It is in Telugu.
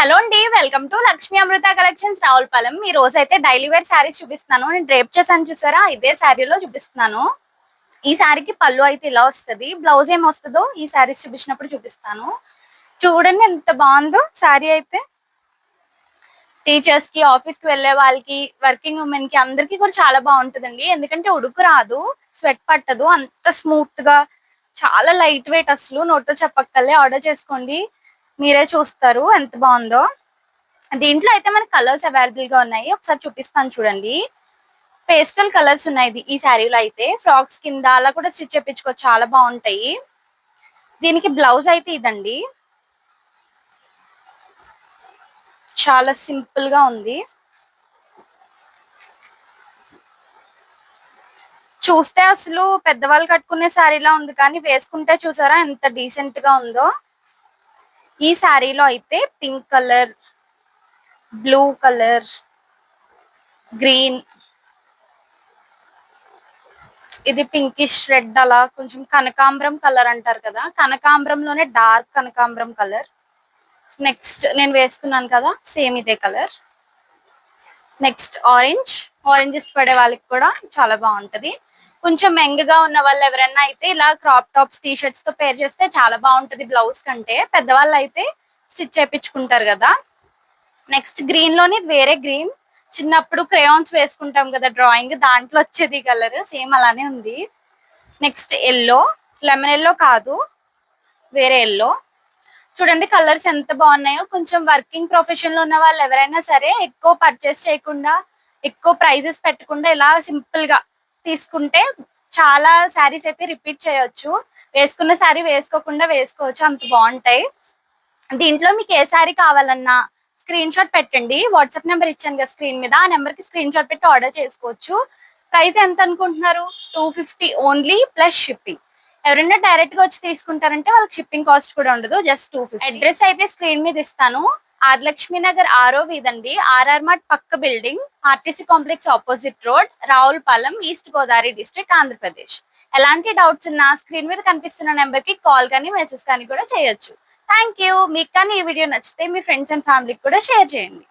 హలో అండి welcome to Lakshmi Amrutha collections. Ravulapalem ఈ రోజు అయితే డైలీ వేర్ శారీస్ చూపిస్తున్నాను. నేను డ్రేప్ చేశాను చూసారా? ఇదే శారీలో చూపిస్తున్నాను. ఈ శారీకి పళ్ళు అయితే ఇలా వస్తుంది. బ్లౌజ్ ఏం వస్తుందో ఈ శారీస్ చూపించినప్పుడు చూపిస్తాను. చూడండి ఎంత బాగుందో శారీ అయితే. టీచర్స్కి ఆఫీస్కి వెళ్ళే వాళ్ళకి వర్కింగ్ ఉమెన్కి అందరికి కూడా చాలా బాగుంటుందండి. ఎందుకంటే ఉడుకు రాదు స్వెట్ పట్టదు అంత స్మూత్గా చాలా లైట్ వెయిట్ అసలు. నోట్తో చెప్పక్కలే ఆర్డర్ చేసుకోండి. మీరే చూస్తారు ఎంత బాగుందో. దీంట్లో అయితే మనకి కలర్స్ అవైలబుల్గా ఉన్నాయి. ఒకసారి చూపిస్తాను చూడండి. పేస్టల్ కలర్స్ ఉన్నాయి ఇది- ఈ శారీలో అయితే. ఫ్రాక్స్ కింద అలా కూడా స్టిచ్ చేయించుకోవచ్చు చాలా బాగుంటాయి. దీనికి బ్లౌజ్ అయితే ఇదండి. చాలా సింపుల్గా ఉంది. చూస్తే అసలు పెద్దవాళ్ళు కట్టుకునే శారీలా ఉంది కానీ వేసుకుంటే చూసారా ఎంత డీసెంట్గా ఉందో. ఈ శారీలో అయితే pink colour blue colour green ఇది పింకిష్ రెడ్ అలా కొంచెం కనకాంబరం కలర్ అంటారు కదా. కనకాంబరంలోనే డార్క్ కనకాంబరం కలర్. నెక్స్ట్ నేను వేసుకున్నాను కదా సేమ్ ఇదే కలర్. Next orange. ఆరెంజ్ ఇష్టపడే వాళ్ళకి కూడా చాలా బాగుంటది. కొంచెం మెంగగా ఉన్న వాళ్ళు ఎవరైనా అయితే ఇలా క్రాప్ టాప్స్ టీ షర్ట్స్తో పేర్ చేస్తే చాలా బాగుంటది బ్లౌజ్ కంటే. పెద్దవాళ్ళు అయితే స్టిచ్ చేపించుకుంటారు కదా. నెక్స్ట్ గ్రీన్లోని వేరే గ్రీన్. చిన్నప్పుడు క్రేయాన్స్ వేసుకుంటాం కదా డ్రాయింగ్ దాంట్లో వచ్చేది కలర్ సేమ్ అలానే ఉంది. Next yellow. లెమన్ ఎల్లో కాదు. వేరే ఎల్లో. చూడండి కలర్స్ ఎంత బాగున్నాయో. కొంచెం వర్కింగ్ ప్రొఫెషన్లో ఉన్న వాళ్ళు ఎవరైనా సరే ఎక్కువ పర్చేస్ చేయకుండా ఎక్కువ ప్రైజెస్ పెట్టకుండా ఇలా సింపుల్గా తీసుకుంటే చాలా శారీస్ అయితే రిపీట్ చేయొచ్చు. వేసుకున్న శారీ వేసుకోకుండా వేసుకోవచ్చు. అంత బాగుంటాయి. దీంట్లో మీకు ఏ శారీ కావాలన్నా స్క్రీన్ షాట్ పెట్టండి. వాట్సాప్ నెంబర్ ఇచ్చాను కదా స్క్రీన్ మీద. ఆ నెంబర్కి స్క్రీన్ షాట్ పెట్టి ఆర్డర్ చేసుకోవచ్చు. ప్రైస్ ఎంత అనుకుంటున్నారు? Two fifty only plus shipping ఎవరైనా డైరెక్ట్గా వచ్చి తీసుకుంటారంటే వాళ్ళకి షిప్పింగ్ కాస్ట్ కూడా ఉండదు. జస్ట్ టూ అడ్రస్ అయితే స్క్రీన్ మీద ఇస్తాను. ఆదిలక్ష్మి నగర్ ఆరో వీధండి ఆర్ఆర్ మార్ట్ పక్క building RTC complex opposite road Ravulapalem East Godavari district Andhra Pradesh ఎలాంటి డౌట్స్ ఉన్నా స్క్రీన్ మీద కనిపిస్తున్న నెంబర్కి కాల్ కానీ మెసేజ్ కానీ కూడా చేయొచ్చు. థ్యాంక్ యూ మీకు కానీ ఈ వీడియో నచ్చితే మీ ఫ్రెండ్స్ అండ్ ఫ్యామిలీకి కూడా షేర్ చేయండి.